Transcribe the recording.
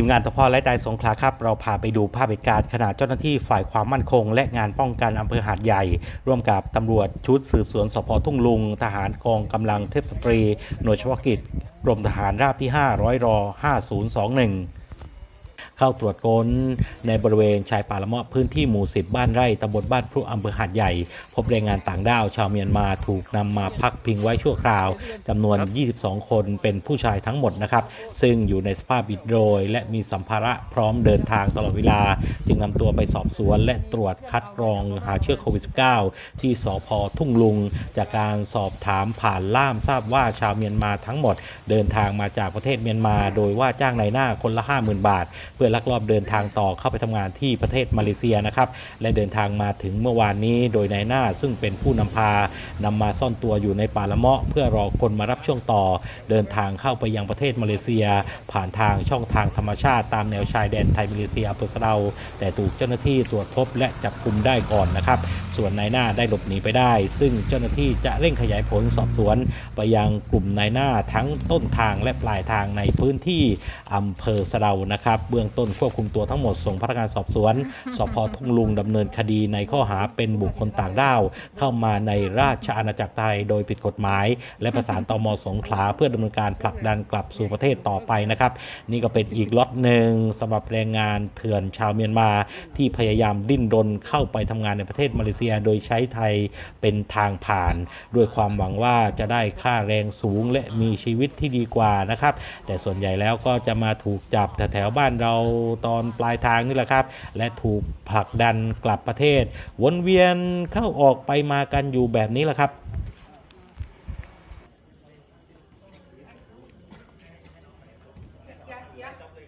ทีมงานทพและใจสงขลาครับ เราพาไปดูภาพเหตุการณ์ขณะเจ้าหน้าที่ฝ่ายความมั่นคง และงานป้องกันอำเภอหาดใหญ่ ร่วมกับตำรวจชุดสืบสวนสพทุ่งลุง ทหารกองกำลังเทพสตรี หน่วยเฉพาะกิจกรมทหารราบที่500รอ 5021 เข้าตรวจค้นในบริเวณชายป่าละเมาะพื้นที่หมู่10บ้านไร่ตำบลบ้านพรุอำเภอหาดใหญ่ พบแรงงานต่างด้าวชาวเมียนมาถูกนำมาพักพิงไว้ชั่วคราวจำนวน 22 คนเป็นผู้ชายทั้งหมดนะครับ ซึ่งอยู่ในสภาพบิดโรย และมีสัมภาระพร้อมเดินทางตลอดเวลา จึงนำตัวไปสอบสวน และตรวจคัดกรองหาเชื้อโควิด -19 ที่สพทุ่งลุง จากการสอบถามผ่านล่ามทราบว่าชาวเมียนมาทั้งหมด เดินทางมาจากประเทศเมียนมา โดยว่าจ้างนายหน้าคนละ 50,000 บาท เพื่อลักลอบเดินทางต่อเข้าไปทำงานที่ประเทศมาเลเซียนะครับและเดินทางมาถึงเมื่อวานนี้โดยนายหน้าซึ่งเป็นผู้นำพานำมาซ่อนตัวอยู่ในป่าละเมาะ เพื่อรอคนมารับช่วงต่อ เดินทางเข้าไปยังประเทศมาเลเซีย ผ่านทางช่องทางธรรมชาติตามแนวชายแดนไทยมาเลเซียอำเภอสะเดาแต่ถูกเจ้าหน้าที่ตรวจพบและจับกลุมได้ก่อนนะครับ ส่วนนายหน้าได้หลบหนีไปได้ ซึ่งเจ้าหน้าที่จะเร่งขยายผลสอบสวน ไปยังกลุ่มนายหน้าทั้งต้นทางและปลายทางในพื้นที่อำเภอสะเดานะครับ เบื้องต้นควบคุมตัวทั้งหมดส่งพนักงานสอบสวนสพทุ่งลุงดำเนินคดีในข้อหาเป็นบุคคลต่างด้าว เข้ามาในราชอาณาจักรไทยโดยผิดกฎหมาย และประสานตมสงขลาเพื่อดำเนินการผลักดันกลับสู่ประเทศต่อไปนะครับ นี่ก็เป็นอีกล็อตหนึ่งสำหรับแรงงานเถื่อนชาวเมียนมาที่พยายามดิ้นรนเข้าไปทำงานในประเทศมาเลเซีย โดยใช้ไทยเป็นทางผ่าน ด้วยความหวังว่าจะได้ค่าแรงสูงและมีชีวิตที่ดีกว่านะครับ แต่ส่วนใหญ่แล้วก็จะมาถูกจับแถวๆบ้านเราตอนปลายทางนี่แหละครับ และถูกผลักดันกลับประเทศ วนเวียนเข้าออกไปมากันอยู่แบบนี้แหละครับเ